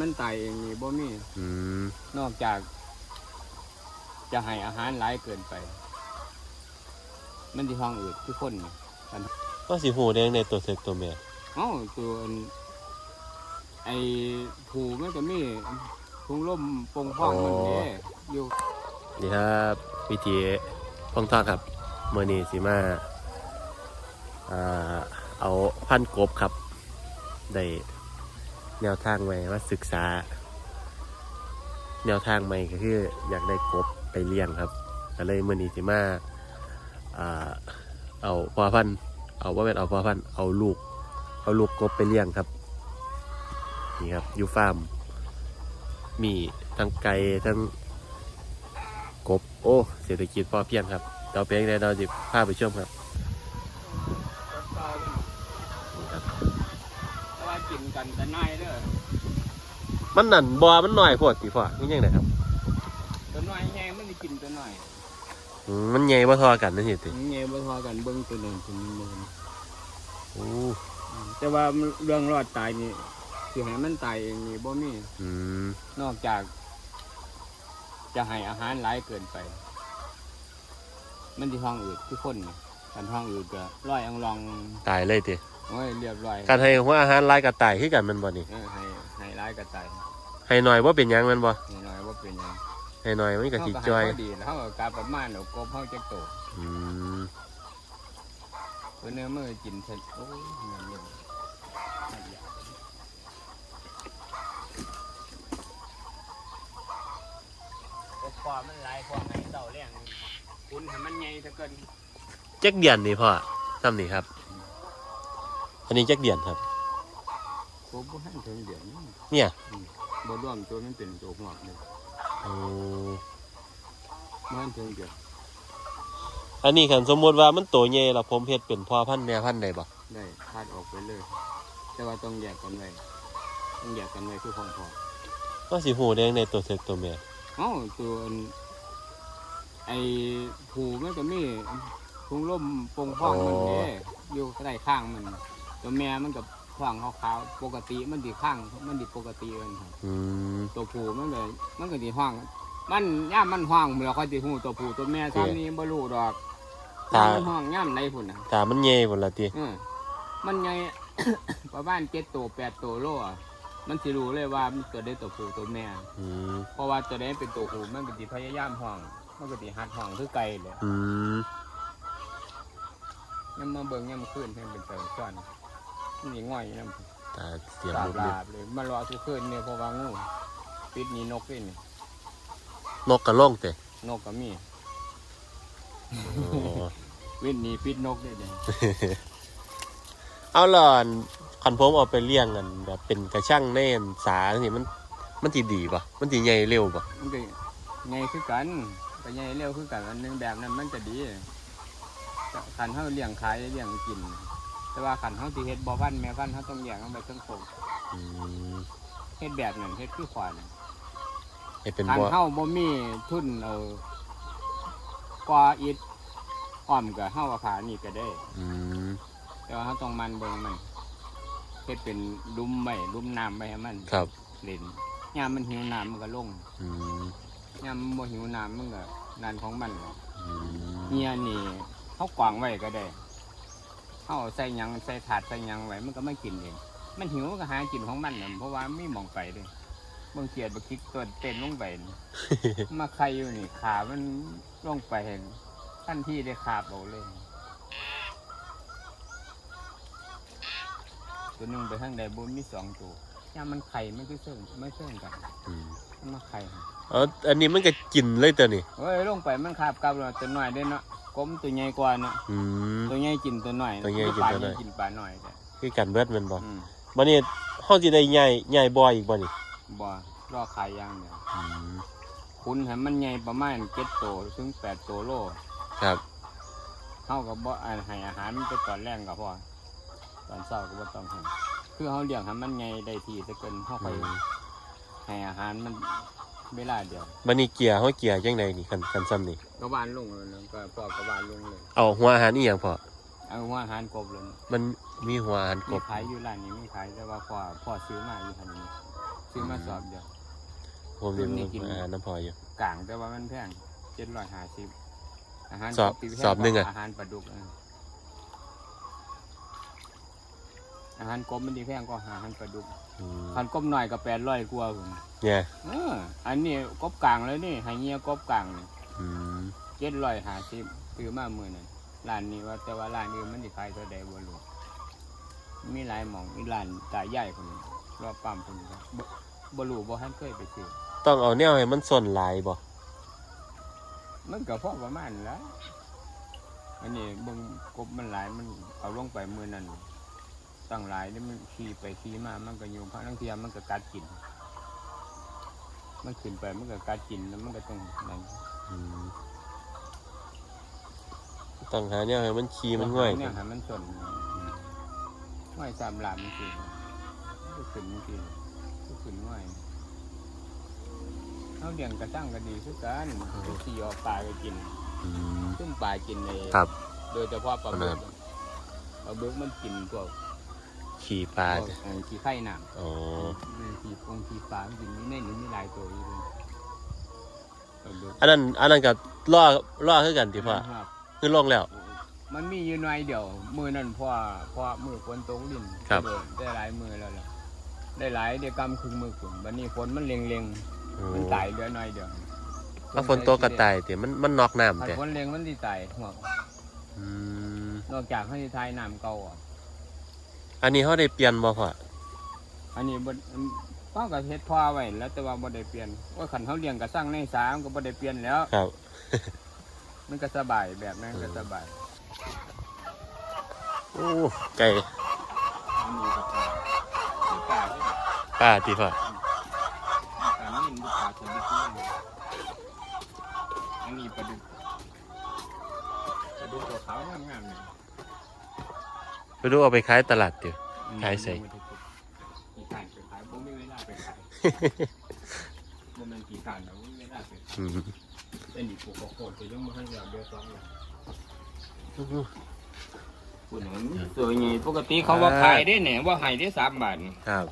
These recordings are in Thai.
มันตายเองนี่บ่มี อืมนอกจาก จะให้อาหารหลายเกินไป มันที่ท้องอืดทุกคนนี่ก็สิหูแดงในตัวเสกตัวแม่เอ้าตัวอันไอ้ผูมันก็มีพุงล่มปงพ่องมันเด้อยู่นี่ครับวิธีพองทอดครับเมื่อนี้สิมาอ่าเอาพันกบครับ ได้ แนวทางใหม่ว่าศึกษา แนวทางใหม่ก็คืออยากได้กบไปเลี้ยงครับก็เลยมื่อนี้สิมาอ่าเอาพอพันเอาว่าเป็นเอาพอพันเอาลูก เอาลูกกบไปเลี้ยงครับ นี่ครับอยู่ฟาร์ม มีทั้งไก่ทั้งกบ โอ้ เศรษฐกิจพอเพียงครับ เราเป็นยังไงเราจะพาไปชมครับนี่ครับ แต่ว่า กินกันแต่นายเด้อมันนั่นบอมันหน่อยโพดสิพ่อนี่ยังไงครับตัวน้อยแห้งมันได้กินตัวน้อยอืมมันใหญ่บ่ทอกันนั่นสิติเงี้ยบ่ทอกันเบิ่งตัวหนึงตัวนึงบ่เห็นโอ้แต่ว่าเรื่องรอดตายนี่สิให้มันตายเองนี่บ่มีอืมนอกจาก จะให้อาหารหลายเกินไป มันที่ท้องอืดทุกคนนี่กันท้องอืดก็ร้อยอังลองตายเลยติ โอ้ยเรียบร้อยการให้หัวอาหารหลายกับตายคือกันแมันบ่นี่เออให้ให้หลายก็ตายให้หน่อยว่าเป็นหยังแมันบ่ให้น้อยบ่เป็นหยังให้หน่อยมันก็สิเฮาจอยให้พอดีแล้วเฮาก็กาประมาณเอากบเฮาจักโตอืมเพิ่นเนื้อมือกินเสร็จโอ้ยเงินเยอะกบปอมันหลายกว่าให้เต่าเลี้ยงคุณให้มันใหญ่ซะเกิน จักเดียนนี่พ่อทำนี่ครับ อันนี้จักเดียนครับกบบ่ทันถึงเดือนนี้เนี่ยบ่รวมตัวมันเป็นตัวหอกเลยโอ้บ่ทันถึงเดือนอันนี้คันสมมติว่ามันโตใหญ่แล้วผมเฮ็ดเป็นพ่อพันธุ์แม่พันธุ์ได้บ่ได้พาดออกไปเลย แต่ว่าต้องแยกกันไว้ต้องแยกกันไว้คือของพ่อก็สิหูแดงในตัวเสกตัวแม่เอ้าตัวอันไอ้ผูมันก็มีพุงล่มปงพ่องมันเด้อยู่ใต้ข้างมัน ตัวแม่มันกับข้างขาวๆปกติมันดีข้างมันดีปกติเอินครับอืม ตัวผูมันเลยมันก็ดีห้องมันย่ามมันห้องเมื่อค่อยสิฮู้ตัวผูตัวแม่ซ้ำนี้บ่รู้ดอกถ้ามันห้องย่ามใดพุ่นน่ะถ้ามันใหญ่พุ่นละติเออมันใหญ่ ประมาณ7ตัว8ตัวโลอะมันสิรู้เลยว่ามันเกิดได้ตัวผูตัวแม่ อืมเพราะว่าตัวใดเป็นตัวผูมันก็สิพยายามห้อง มันก็สิหัดห้องคือไก่เลยอืมยามมาเบิ่งยามคืนเพิ่นเป็นเติมซ้อนมั นสิง่อยนำตาเสียมลาลูบกลาบเลยมารอทุกคืนเนี่ยเพราะว่างูปิดหนีนกด้วยนี่นกกระล่องแต่นกก็มีอ๋อวินหนีปิดนกด้วยเนี่ยเอาล่ะคันผมเอาไปเลี้ยงกันแบบเป็นกระช่างแน่นสานี่มัน มันสิดีป่ะมันสิใหญ่เร็วป่ะมันก็ไงคือกันก็ไงเร็วคือกันอันหนึงแบบนั้นมันจะดีแต่ขันเขาเลี้ยงขายเลี้ยงกิน แต่ว่าขันเขาที่เฮ็ดบ่อพันธุ์แม่พันธุ์เขาต้องแยกเอาไปเครื่องโคงอืมเฮ็ดแบบนั้นเฮ็ดคือขวานให้เป็นขันบ่เขาบ่มีทุนเอากว่าอิฐอ้อมกับเฮาว่าขานี่ก็ได้ อืมแต่ว่าเขาต้องมันเบิ่งมันเฮ็ดเป็นลุ่มไว้ลุ่มน้ำไว้ให้มันครับเล่นยามมันหิวน้ำมันก็ลงอืมยามมันบ่หิวน้ำมันก็นั่นของมันแหละอืมเงียนี่เขากวางไว้ก็ได้ เขาใส่หยังใส่ถาดใส่หยังไว้มันก็ไม่กินเอง มันหิวมันก็หากินของมันน่ะเพราะว่าไม่มองไปเลยบางเกียดบางคิดตัวเต้นลงไปนี่ มาใครอยู่นี่ขามันลงไปเห็นทันที่ได้ขาบเอาเลยตัวหนึ่งไปข้างใดบนมีสองตัวยามมันไข่มันก็เสื่อมไม่เสื่อมกันอืมมันมาไข่หั่นเอ๋ออันนี้มันก็กินเลยตัวนี่เฮ้ยลงไปมันขาบกลับแล้วตัวน้อยได้เนาะ กลมตัวใหญ่กว่าเนาะอืม ตัวใหญ่กินตัวน้อยตัวใหญ่กินตัวน้อย ปลากินปลาน้อยจ้ะคือกันเบิดแมันบ่อืมบัดนี้เฮาสิได้ใหญ่ใหญ่บ่อีกบ่นี่บ่รอขายอย่างเดียวอืมคุณให้มันใหญ่ประมาณเจ็ดโตถึงแปดโตโลครับเฮากับบ่อ่าให้อาหารมันไปตอนแรงก็พอตอนเช้าก็บ่ต้องให้คือเฮาเลี้ยงให้มันใหญ่ได้ทีซะเกินเฮาค่อยอืม ให้อาหารมัน เวลาเดียวบัดนี้เกียร์เฮาเกียร์จังไดนี่คันคันซ้ำนี่ กระวานลงเลยนะก็พอกระวานลงเลย เอาหัวอาหารอีหยังพอเอาหัวอาหารกบเลยนะมันมีหัวอาหารกมีบ ขายอยู่ร้านนี้มีขายแต่ว่าพ่อพ่อซื้อมาอยู่คันนี้อซื้อมาสอบเดียว ผมนี่รุ่นนี้กินอาหารน้ำพออยู่ กลางแต่ว่ามันแพงเจ็ดร้อยห้าสิบอาหารสอบที่แพสอบหนึ่งอะ อาหารปลาดุกเออ อาหารกบมันดีแพงก็อาหารปลาดุกอืมคันกบหน่อยก็แปดร้อยกว่าผมเนี่ยเอออันนี้กบกลางเลยนี่ให้เงี้ยกบกลางอืมเจ็ดร้อยห้าสิบซื้อมาเมื่อนั้นร้านนี้ว่าแต่ว่าร้านอื่นมันสิขายเท่าใดบ่รู้มีหลายหม่องมีร้านตาใหญ่คนนี้รอบปั๊มคนนี้ก็บ่บ่รู้บ่ทันเคยไปซื้อต้องเอาแนวให้มันส่วนหลายบ่มันก็พอประมาณนั้นละอันนี้เบิ่งกบมันหลายมันเอาลงไปมือนั้น ตั้งหลายนี่มันขี่ไปขี่มามันก็อยู่พระนังเทียมันก็กัดกิน มันขึ้นไปมันก็กัดกินแล้วมันก็ต้องนั่นอืมต้องหาแนวให้มันขี้มันง่อยเนี่ยให้มันสนง่อยสามหลามจริงๆก็ขึ้นจริงๆก็ขึ้นง่อยเขาเลี้ยงกระตั้งก็ดีคือกันขี่ออกปลาก็กินอืมซึ่งปลากินในครับโดยเฉพาะปลาบึครักบปลาบึกมันกินพวก ขี่ปลาพวกเอ่อขี้ไข่น้ำอ๋อมันขี้ปงขี้ปลามันกินนี่ในนี้มีหลายตัวอยู่เลยปลาบึกอันนั้นอันนั้นก็ล่อล่อคือกันที่พ่อครับคือลงแล้ว มันมีอยู่หน่อยเดียว มือนั่นพ่อพ่อมือฝนตกลิ้นครับโดนได้หลายมือแล้วล่ะได้หลายเดียวกำครึ่งมือขุนวันนี้ฝนมันเล็งเล็งๆมันตายเหลือหน่อยเดียวถ้าฝนตกก็ตายแต่มันมันนอกน้ำถ้าแต่ฝนเล็งมันสิตายหัวอืมนอกจากให้ทายน้ำเก่าอะ อันนี้เขาได้เปลี่ยนบ่พ่ออันนี้บ่ต้องกับเฮ็ดพ่อไว้แล้วแต่ว่าบ่ได้เปลี่ยนว่าขันเขาเลี้ยงกับสร้างในสามก็บ่ได้เปลี่ยนแล้วครับ มันก็สบายแบบนั้นก็สบายโอ้ไก่อันนี้ก็ปลาปลาที่ป้าที่พ่อปลานี่มันปลาชนิดนี้อันนี้ปลาดุกปลาดุกตัวขาวงามๆเนี่ย ไปดูเอาไปขายตลาดเดี๋ยวขายใส่กี่ขานไปขายบ่มีเวลาไปขายบ่แม่นกี่ขานแต่บ่มีเวลาไปอืมเป็นอีกปลูกข้าวโพดก็ยังบ่ทันอยากเดือดร้อนเลยคุณตัวนี้ปกติเขาว่าขายได้เนี่ยว่าให้ได้สามบาทนี่ครับ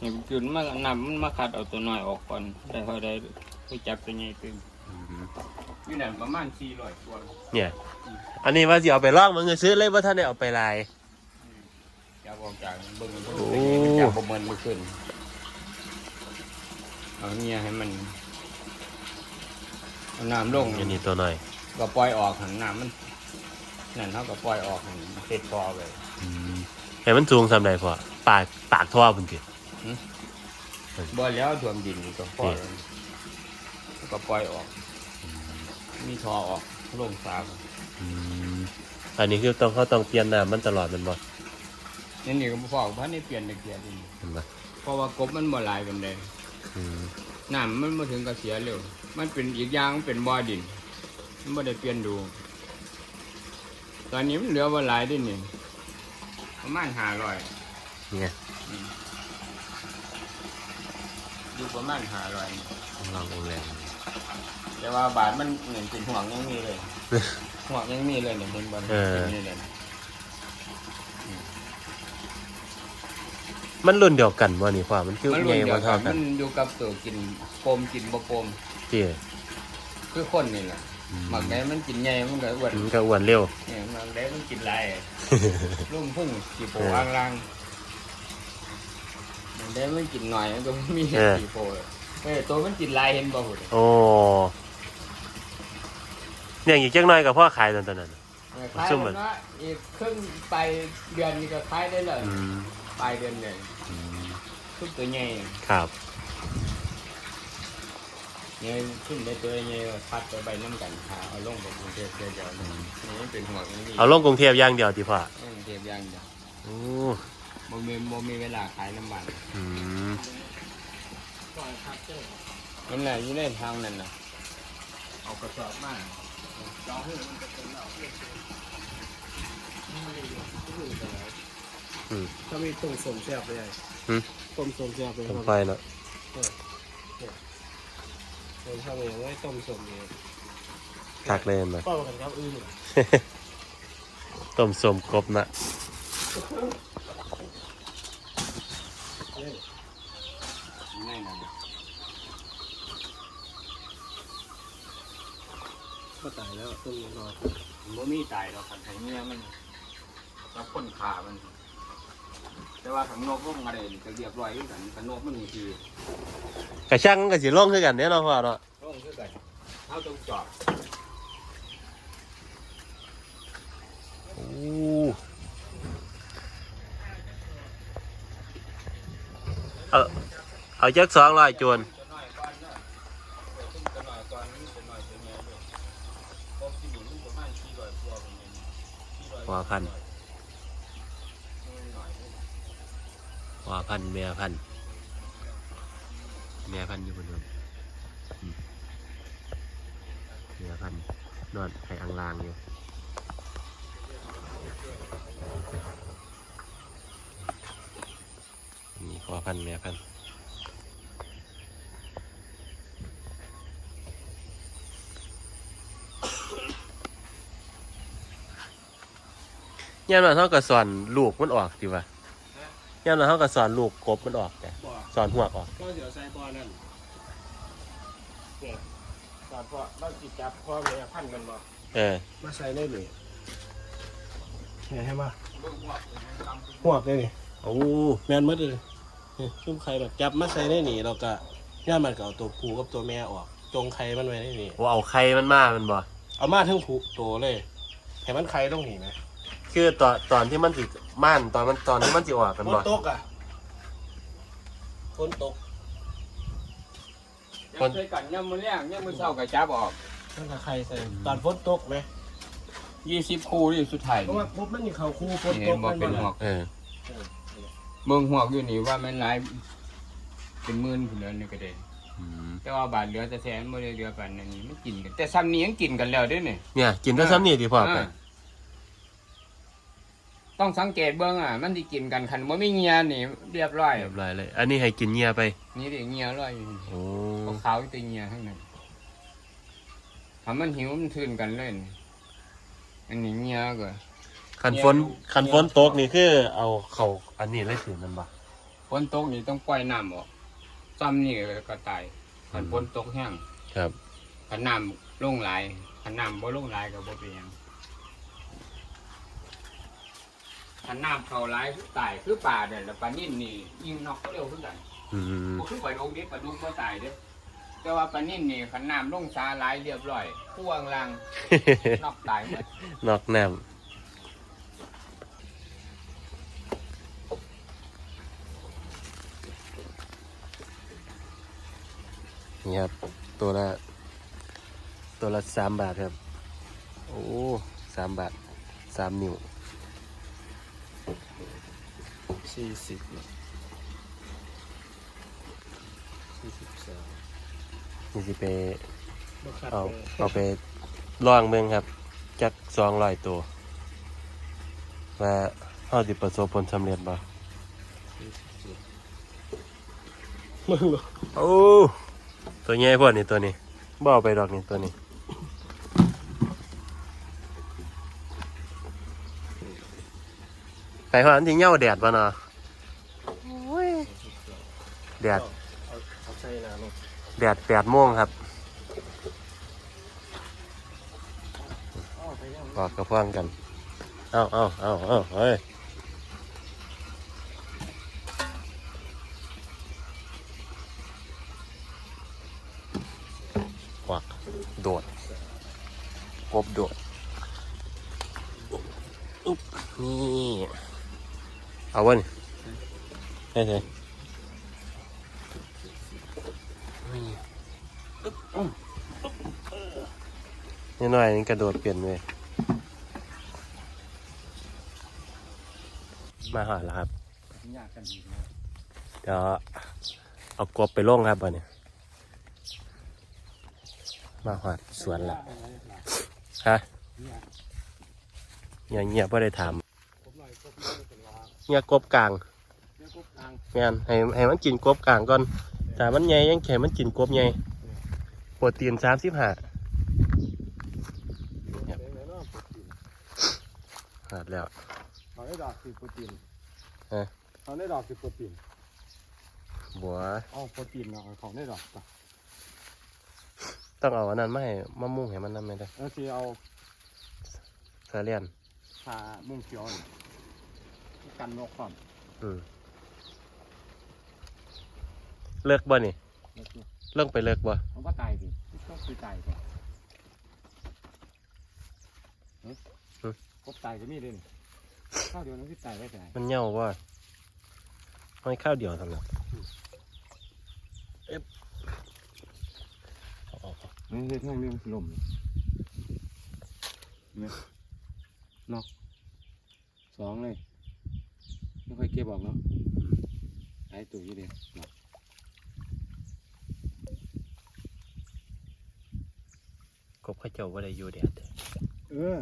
เห็นจุดมานำมันมาคัดเอาตัวน้อยออกก่อนได้เขาได้ไปจับตัวใหญ่ตึงอืมอยู่นั่นประมาณสี่ร้อยตัวเนี่ย อันนี้ว่าสิเอาไปลองมันก็ซื้อเลยว่าท่านได้เอาไปลายจับ ออกจากเบิ่งมันโอ้จับประเมินมันขึ้นเอาเนี่ยให้มันเอาน้ำลงอันนี้ตัวหน่อยก็ปล่อยออกหันน้ำมันนั่นเขาก็ปล่อยออกหันเสร็จพอไปอืมให้มันสูงสำใดพ่อปากปากท่อพุ่นติ บ่แล้วถ่วมดินก็ปล่อยแล้วก็ปล่อยออก มีทอออกลงสาบอืมอันนี้คือต้องเขาต้องเปลี่ยนน้ำมันตลอดแมันบ่ นี่นี่ก็พ่อพันนี่เปลี่ยนตะเกียบนี่เห็นบ่เพราะว่ากบมันบ่หลายเป็นใดอืมน้ำมันมาถึงกระเสียเร็ว มันเป็นอีกอย่างมันเป็นบ่อดิน มันบ่ได้เปลี่ยนดู ตอนนี้มันเหลือบ่หลายเดินี่ประมาณห้าร้อยเนี่ยอยู่ประมาณห้าร้อยลองแรงแต่ว่าบาทมันเหมือนเป็นห่วงยังมีเลย ห่วงยังมีเลยเนี่ยเห็นบ่เป็นนี่เลย มันรุ่นเดียวกันบ่นี่พ่อมันคือมันใหรุ่ญ่นเดียบ่วกัเท่านกัมันนอยู่กับตัวกินโปมกินบ่โปมที่คือคนนี่แหละหมักได้มันกินใหญ่มันก็อ้วนมันก็อ้วนเร็ว เนี่ยหมักได้มันกินหลายลุ่มพุ่งกี่โปอ่างล่างหมักได้มันกินหน่อยมันก็มีแค่กี่โปเออตัวมันกินหลายเห็นบ่หุ่นโอ้เนี่ยอีกจักหน่อยกับพ่อขายตอนตอนนั้นขายซุ่มแล้มัวนนะอีกครึ่งไปเดือนนี้ก็ขายได้เลยอืม ปลายเดือนเลย อืมทุกตัวใหญ่ครับเนี่ยขึ้นได้ตัวใหญ่ก็พัดไปใบน้ำกันหาเอาลงไปกรุงเทพเดียวๆนี่นี่มันเป็นหัวมันนี่เอาลงกรุงเทพอย่างเดียวที่พ่อเออเทียบอย่างเดียวโอ้บ่มีบ่มีเวลาขายน้ำมันอืมนั่นแหละอยู่ในทางนั้นน่ะเอากระสอบมาจองให้มันจะเป็นแล้วถ้ามีต้มสมแซ่บไปใหญ่ หืม ต้มสมแซ่บไปต้คมรับไฟเนาะผมทำเองไว้ต้มสมเองคักเลยมาป้ากันครับอื้อต้มสมกบนะมก็ตายแล้วต้นนอนมันบ่มีตายหรอกขันไห้เงี้ยมันแล้วคนขามัน แต่ว่าขังนกลงอะไรนี่ก็เรียบร้อยคือกันขันนกมันมีทีกระช่างก็สิล่องคือกันเด้เนาะพ่อเนาะลงคือกันเอาตรงจอบโอ้เอาเอาจักสองร้อยจวนจะน้อยก่อนเนาะเออขึ้นจะน้อยก่อนมันจะน้อยจะเงี้ยด้วยพบที่นี่มันประมาณสี่ร้อยกว่าเป็นอย่างนี้สี่ร้อยว่าพัน หน่อย ว่าพันแม่พันแม่พันอยู่บนนู้นอืมแม่พันนอนไข่อังลางอยู่นี่ว่าพันแม่พันย่านว่าเขาก็สอนลูกมันออกดีวะ ย่านว่าเขาก็สอนลูกกบมันออกแต่บ่อสอนหัวออก ก็เดี๋ยวใส่บ่อนั่นเนี่ยตอนพ่อเราจิจับพ่อแม่พันกันบ่เออ มาใส่ได้เลยเห็นไหมมาเบิ่งหัวเป็นไงตามหัวกได้นี่โอ้แมนหมัดเลยนี่ชุ่มไข่แบบจับมาใส่ได้นี่เราก็ย่ามันก็เอาตัวผูกับตัวแม่ออก จงไข่มันไว้ได้นี่ โหเอาไข่มันมามันบ่เอามาทั้งผูตัวเลยให้มันไข่ต้องหนีนะ คือตอนตอนที่มันสิม่านตอนมันตอนที่มันสิออกกันฝบ่นตกอะฝนตกยังเคยกันยังมือแรงยังมือเศร้ากับจับออกมันก็ไข่ใส่ตอนฝนตกไหมยี่สิบคู่นี่สุดท้ายเพราะว่าปุ๊บมันมีเขาคู่ฝนนี่ตกบอกมันเป็นบ่หัวล่ะเออเออเมืองหัวอยู่นี่ว่ามันหลายเป็นหมื่นผู้เดือนนี่ก็ได้อืมแต่ว่าบาทเหลือแต่แสนไม่ได้เหลือปานนั้นนี่ไม่กินกันแต่ซ้ำนี้ยังกินกันแล้วเด้วยนี่ เนี่ยกินก็ซ้ำนี่ดีพอไปา ต้องสังเกตเบิ้งอะ มันที่กินกันคันว่าไม่เงียนี่เรียบร้อย เรียบร้อยเลย อันนี้ให้กินเงียไป นี่เด็กเงียร้อยอยู่โอ้ขาวๆตัวเงียทั้งนั้นถ้ามันหิวมันทื่นกันเล่น อันนี้เงียก็คันฝนคันฝนตกนี่คือ เอาเขาอันนี้เลยถือมันบ่ฝนตกนี่ต้องปล่อยน้ำออกซ้ำนี่ก็ตายคันฝนตกแห้งครับขันน้ำลงหลายขันน้ำบ่ลงหลายก็บ่เป็นหยัง ขันน้ำเข้าหลายคือตายคือป่าเด้อแล้วปลานิ่นนี่ยิงนอกก็เร็วขึ้นกันอืมบ่คือปลาดงเด็กปลาดุกบ่ตายเด้อแต่ว่าปลานิ่นนี่ขันน้ำลงช้าหลายเรียบร้อยพ่วงลังนอกตายหมดนอกน้ำนี่ครับ ตัวละ ตัวละสามบาทครับ โอ้สามบาทสามนิ้ว สี่สิบสี่สิบสองนี่สิไปบ่คัดเอาเลยเอาไปลองเมืองครับ จักสองร้อยตัวว่าเขาสิประสบผลสำเร็จบ่มึงเหรอโอ้ตัวใหญ่พวกนี่ตัวนี้บ่เอาไปดอกนี่ตัวนี้ ไปหวานที่เหย้าแดดป่ะเนาะแดดเอาเอาใส่น้ำลงแดดแปดโมงครับเอาไปยังกอดกระฟังกัน เอาเอาเอาเอาเฮ้ย ควักโดด กบโดด อุ๊บนี่ เอาวะนี่ เฮ้ยเฮ้ยนี่อึ๊บอุ๊บนี่หน่อยนี่กระโดดเปลี่ยนเลยมาหาแล้วครับยากกันอีกนะเดี๋ยวเอากบไปลงครับวันนี้มาหอดสวนละฮะเงียบเงียบไ่ได้ถามผมหน่อยผมหน่อยเป็นว่าเงียบกบกลาง เดี๋ยวกบกลางงานให้ให้มันกินกบกลางก่อนแต่มันใหญ่ยังแข็มันกินกบใหญ่โปรตีนสามสิบห้าเดี๋ยวเดี๋ยวเนาะโปรตีนหาดแล้วเอาได้ดอกสิโปรตีนฮะเอาได้ดอกสิโปรตีนบัวเอาโปรตีนเอาของได้หรอกต้องเอาอันนั้นมาให้มะม่วงให้มันนั่นไม่ได้แล้วที่เอาสาเลียนพามุ่งเขียวนี่กันนกความอืม เลิกบ่นี่แล้วก็เลิกไปเลิกบ่มันก็ตายสิต้องคือตายก่อนกบตายก็มีด้วยนี่ข้าวเดียวนั้นคือตายได้แต่ไหนมันเหย่าบ่ไม่ข้าวเดียวสำหรับเอาออกนี่คือแท่งเรื่องลมเนี่ยนอกสองเลยไม่ค่อยเก็บออกเนาะหายตัวอยู่เดียวนอก กบเข้าเจ้าว่าได้อยู่แดดเด้เออ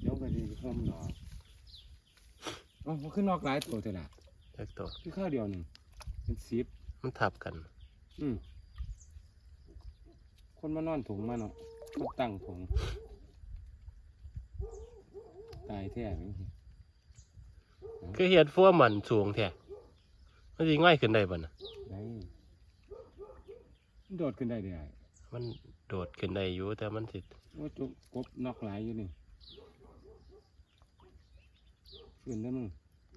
เดี๋ยวไปดีห้อมหนออ๋อมันขึ้นนอกหลายตัวเถอะนะเลิกตัวคือข้าวเดียวหนึ่งเป็นสิบมันทับกัน อืมคนมานอนถุงมาเนาะคนตั้งถุงตายแท้ไหมคือเฮ็ดฟัวมันสูงแท้มันสิง่ายขึ้นได้บ่น่ะได้มันโดดขึ้นได้เดี๋ยวมัน โดดขึ้นได้อยู่แต่มันสิว่าจุกกบนอกหลายอยู่นี่ขึ้นได้มึง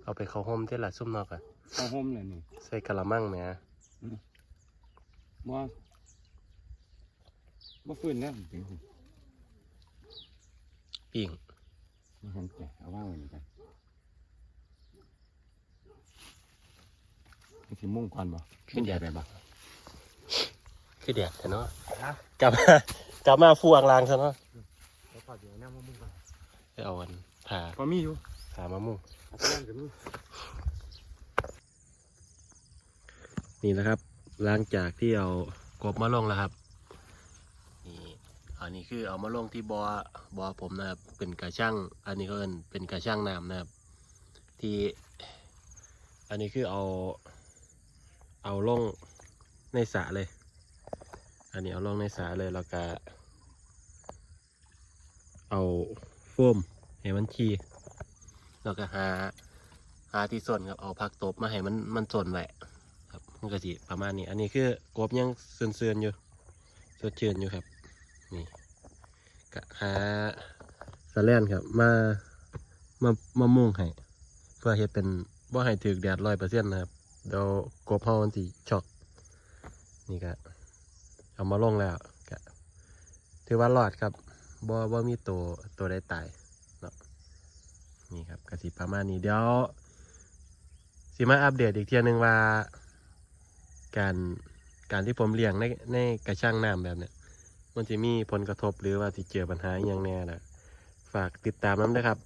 เอาไปเข้าห่มที่ละซุ่มนอกอะเข้าห่มเลยนี่ใส่กะละมังแหมบ่บ่ฟื้นแล้วเป็นปิ้งมาหันไปเอาว่างไว้นี่กันมันสิมุ่งก่อนบ่ขึ้นใหญ่ไปบ่ คือแดดแต่เนาะฮะกลับมากลับมาฟูอังลางซะเนาะเดี๋ยวพอเดี๋ยวแนวมุ่งก่อนไปเอาอันผ่าพอมีอยู่ผ่ามะม่วงเอาไปนั่งกับมึงนี่นะครับหลังจากที่เอากบมาลงแล้วครับนี่อันนี้คือเอามาลงที่บอ่อบอผมนะครับ เป็นกระช่างอันนี้ก็เป็นเป็นกระช่างน้ำนะครับ ที่อันนี้คือเอาเอาลงในสระเลย อันนี้เอาลงในสระเลยแล้วก็เอาโฟมให้มันชีแล้วก็หาหาที่ส่วนครับเอาผักตบมาให้มันมันส่วนไว้ครับมันก็สิประมาณนี้ อันนี้คือกบยังเสื่อนๆอยู่สดชื่นอยู่ครับ นี่ก็หาสแลนครับมามามามุ่งให้เพื่อเฮ็ดเป็นบ่ให้ถึกแดดร้อยเปอร์เซ็นต์นะครับเดี๋ยวกบเฮามันสิช็อกนี่ก็ เอามาลงแล้วก็ถือว่ารอดครับบ่บ่มีตัวตัวใดตายเนาะนี่ครับก็สิประมาณนี้เดี๋ยวสิมาอัปเดตอีกเทียหนึงว่า การการที่ผมเลี้ยงในในกระช่างน้ำแบบเนี้ยมันจะมีผลกระทบหรือว่าสิเจอปัญหาอย่างแน่นะฝากติดตามน้ำด้วยครับ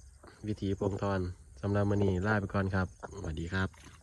วิถีพงทรสำหรับมื้อนี้ลาไปก่อนครับสวัสดีครับ